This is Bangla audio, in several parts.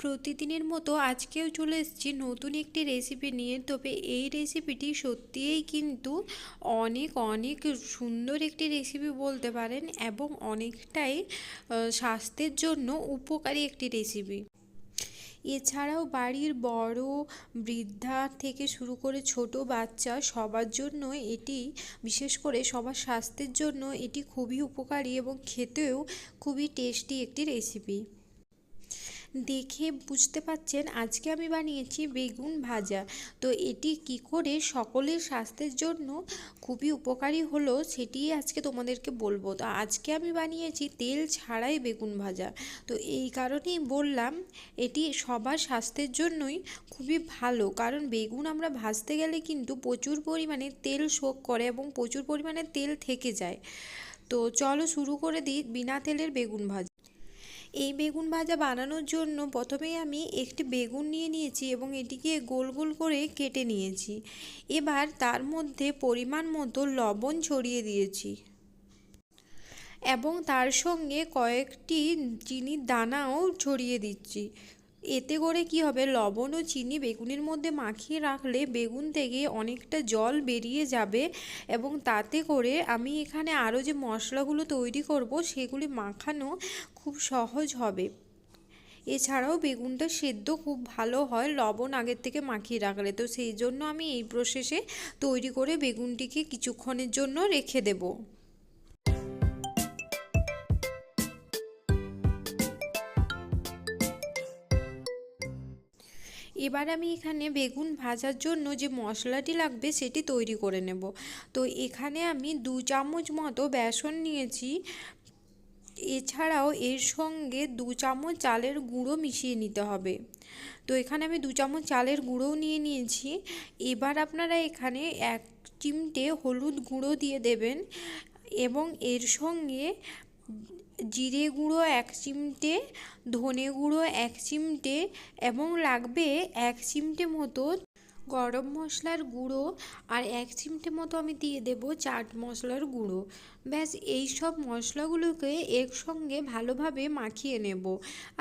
প্রতিদিনের মতো আজকেও চলে এসেছি নতুন একটি রেসিপি নিয়ে। তবে এই রেসিপিটি সত্যিই কিন্তু অনেক অনেক সুন্দর একটি রেসিপি বলতে পারেন এবং অনেকটাই স্বাস্থ্যের জন্য উপকারী একটি রেসিপি এছাড়াও বাড়ির বড় বৃদ্ধা থেকে শুরু করে ছোট বাচ্চা সবার জন্য এটি, বিশেষ করে সবার স্বাস্থ্যের জন্য এটি খুবই উপকারী এবং খেতেও খুবই টেস্টি একটি রেসিপি দেখে বুঝতে পাচ্ছেন আজকে আমি বানিয়েছি বেগুন ভাজা। তো এটি কি করে সকলের স্বাস্থ্যের জন্য খুবই উপকারী হলো সেটি আজকে তোমাদেরকে বলব। তো আজকে আমি বানিয়েছি তেল ছাড়াই বেগুন ভাজা। তো এই কারণেই বললাম, এটি সবার স্বাস্থ্যের জন্যই খুবই ভালো। কারণ বেগুন আমরা ভাজতে গেলে কিন্তু প্রচুর পরিমাণে তেল শোক করে এবং প্রচুর পরিমাণে তেল থেকে যায়। তো চলো শুরু করে দিই, বিনা তেলের বেগুন ভাজা। এই বেগুন ভাজা বানানোর জন্য প্রথমেই আমি একটি বেগুন নিয়ে নিয়েছি এবং এটিকে গোল গোল করে কেটে নিয়েছি। এবার তার মধ্যে পরিমাণ মতো লবণ ছড়িয়ে দিয়েছি। এবং তার সঙ্গে কয়েকটি চিনির দানাও ছড়িয়ে দিচ্ছি। এতে করে কি হবে? লবণ ও চিনি বেগুনের মধ্যে মাখিয়ে রাখলে বেগুন থেকে অনেকটা জল বেরিয়ে যাবে এবং তাতে করে আমি এখানে আরও যে মশলাগুলো তৈরি করব সেগুলি মাখানো খুব সহজ হবে। এছাড়াও বেগুনটা সেদ্ধ খুব ভালো হয়, লবণ আগের থেকে মাখিয়ে রাখলে। তো সেই জন্য আমি এই প্রসেসে তৈরি করে বেগুনটিকে কিছুক্ষণের জন্য রেখে দেবো। এবার আমি এখানে বেগুন ভাজার জন্য যে মশলাটি লাগবে সেটি তৈরি করে নেব। তো এখানে আমি দু চামচ মতো বেসন নিয়েছি। এছাড়াও এর সঙ্গে দু চামচ চালের গুঁড়ো মিশিয়ে নিতে হবে। তো এখানে আমি দু চামচ চালের গুঁড়োও নিয়ে নিয়েছি। এবার আপনারা এখানে এক চিমটে হলুদ গুঁড়ো দিয়ে দেবেন এবং এর সঙ্গে জিরে গুঁড়ো এক চিমটে, ধনে গুঁড়ো এক চিমটে এবং লাগবে এক চিমটে মতো গরম মশলার গুঁড়ো আর এক চিমটে মতো আমি দিয়ে দেব চাট মশলার গুঁড়ো। ব্যাস, এই সব মশলাগুলোকে একসঙ্গে ভালোভাবে মাখিয়ে নেব।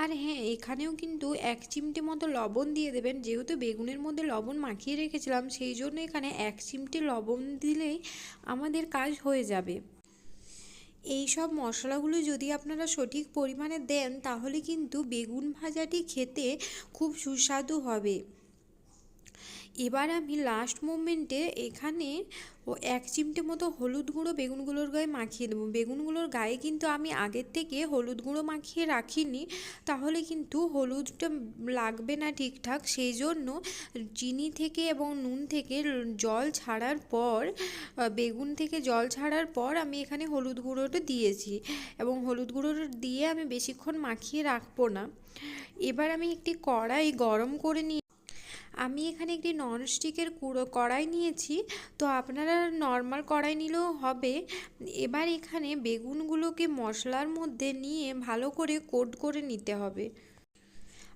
আর হ্যাঁ এখানেও কিন্তু এক চিমটে মতো লবণ দিয়ে দেবেন। যেহেতু বেগুনের মধ্যে লবণ মাখিয়ে রেখেছিলাম, সেই জন্য এখানে এক চিমটে লবণ দিলেই আমাদের কাজ হয়ে যাবে। এই সব মশলাগুলো যদি আপনারা সঠিক পরিমাণে দেন, তাহলে কিন্তু বেগুন ভাজাটি খেতে খুব সুস্বাদু হবে। এবার আমি লাস্ট মোমেন্টে এখানে ও এক চিমটে মতো হলুদ গুঁড়ো বেগুনগুলোর গায়ে মাখিয়ে দেবো। বেগুনগুলোর গায়ে কিন্তু আমি আগের থেকে হলুদ গুঁড়ো মাখিয়ে রাখিনি। তাহলে কিন্তু হলুদটা লাগবে না ঠিকঠাক। সেই জন্য চিনি থেকে এবং নুন থেকে জল ছাড়ার পর বেগুন থেকে জল ছাড়ার পর আমি এখানে হলুদ গুঁড়োটা দিয়েছি। এবং হলুদ গুঁড়োটা দিয়ে আমি বেশিক্ষণ মাখিয়ে রাখব না। এবার আমি একটি কড়াই গরম করে নিয়ে আমি এখানে একটি ননস্টিকের কুড়ো কড়াই নিয়েছি, তো আপনারা নর্মাল কড়াই নিলেও হবে। এবার এখানে বেগুনগুলোকে মশলার মধ্যে নিয়ে ভালো করে কোট করে নিতে হবে।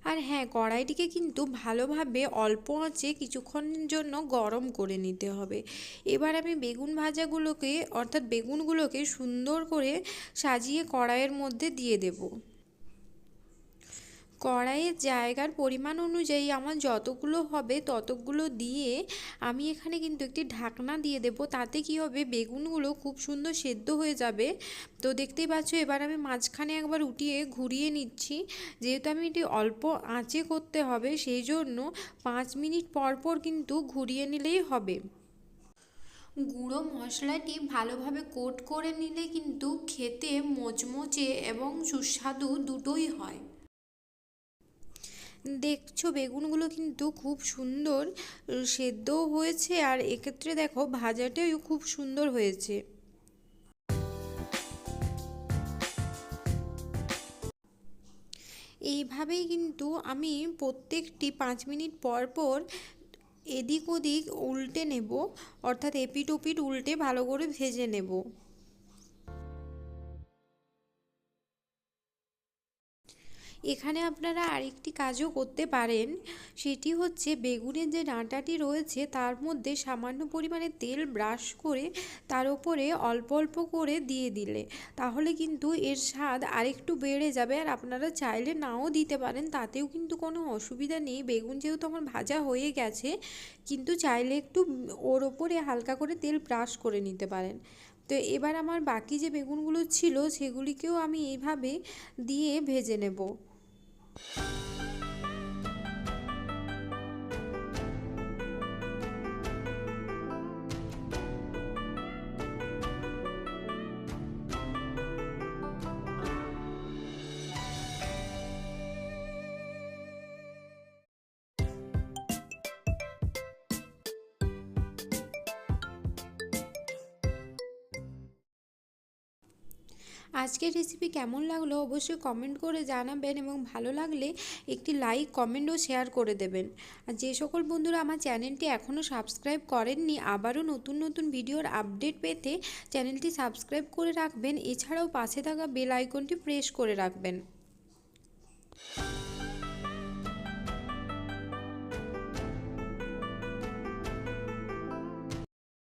আর হ্যাঁ কড়াইটিকে কিন্তু ভালোভাবে অল্প আঁচে কিছুক্ষণের জন্য গরম করে নিতে হবে। এবার আমি বেগুন ভাজাগুলোকে, অর্থাৎ বেগুনগুলোকে সুন্দর করে সাজিয়ে কড়াইয়ের মধ্যে দিয়ে দেবো। কড়াইয়ের জায়গার পরিমাণ অনুযায়ী আমার যতগুলো হবে ততগুলো দিয়ে আমি এখানে কিন্তু একটি ঢাকনা দিয়ে দেব। তাতে কি হবে? বেগুনগুলো খুব সুন্দর সেদ্ধ হয়ে যাবে। তো দেখতেই পাচ্ছ, এবার আমি মাঝখানে একবার উঠিয়ে ঘুরিয়ে নিচ্ছি। যেহেতু আমি এটি অল্প আঁচে করতে হবে, সেই জন্য পাঁচ মিনিট পর পর কিন্তু ঘুরিয়ে নিলেই হবে। গুঁড়ো মশলাটি ভালোভাবে কোট করে নিলে কিন্তু খেতে মোচমোচে এবং সুস্বাদু দুটোই হয়। দেখছ, বেগুনগুলো কিন্তু খুব সুন্দর সেদ্ধও হয়েছে আর এক্ষেত্রে দেখো ভাজাটাও খুব সুন্দর হয়েছে। এইভাবেই কিন্তু আমি প্রত্যেকটি পাঁচ মিনিট পর পর এদিক ওদিক উল্টে নেব, অর্থাৎ এপিট ওপিট উল্টে ভালো করে ভেজে নেব। এখানে আপনারা আরেকটি কাজও করতে পারেন। সেটি হচ্ছে বেগুনের যে ডাঁটাটি রয়েছে, তার মধ্যে সামান্য পরিমাণে তেল ব্রাশ করে তার ওপরে অল্প অল্প করে দিয়ে দিলে। তাহলে কিন্তু এর স্বাদ আরেকটু বেড়ে যাবে আর আপনারা চাইলে নাও দিতে পারেন, তাতেও কিন্তু কোনো অসুবিধা নেই। বেগুন যেহেতু আমার ভাজা হয়ে গেছে, কিন্তু চাইলে একটু ওর ওপরে হালকা করে তেল ব্রাশ করে নিতে পারেন। তো এবার আমার বাকি যে বেগুনগুলো ছিল, সেগুলিকেও আমি এইভাবে দিয়ে ভেজে নেব। you আজকের রেসিপি কেমন লাগল অবশ্যই কমেন্ট করে জানাবেন এবং ভালো লাগলে একটি লাইক কমেন্ট ও শেয়ার করে দেবেন। আর যে সকল বন্ধুরা আমার চ্যানেলটি এখনও সাবস্ক্রাইব করেননি, আবারও নতুন নতুন ভিডিওর আপডেট পেতে চ্যানেলটি সাবস্ক্রাইব করে রাখবেন। এছাড়াও পাশে থাকা বেল আইকনটি প্রেস করে রাখবেন।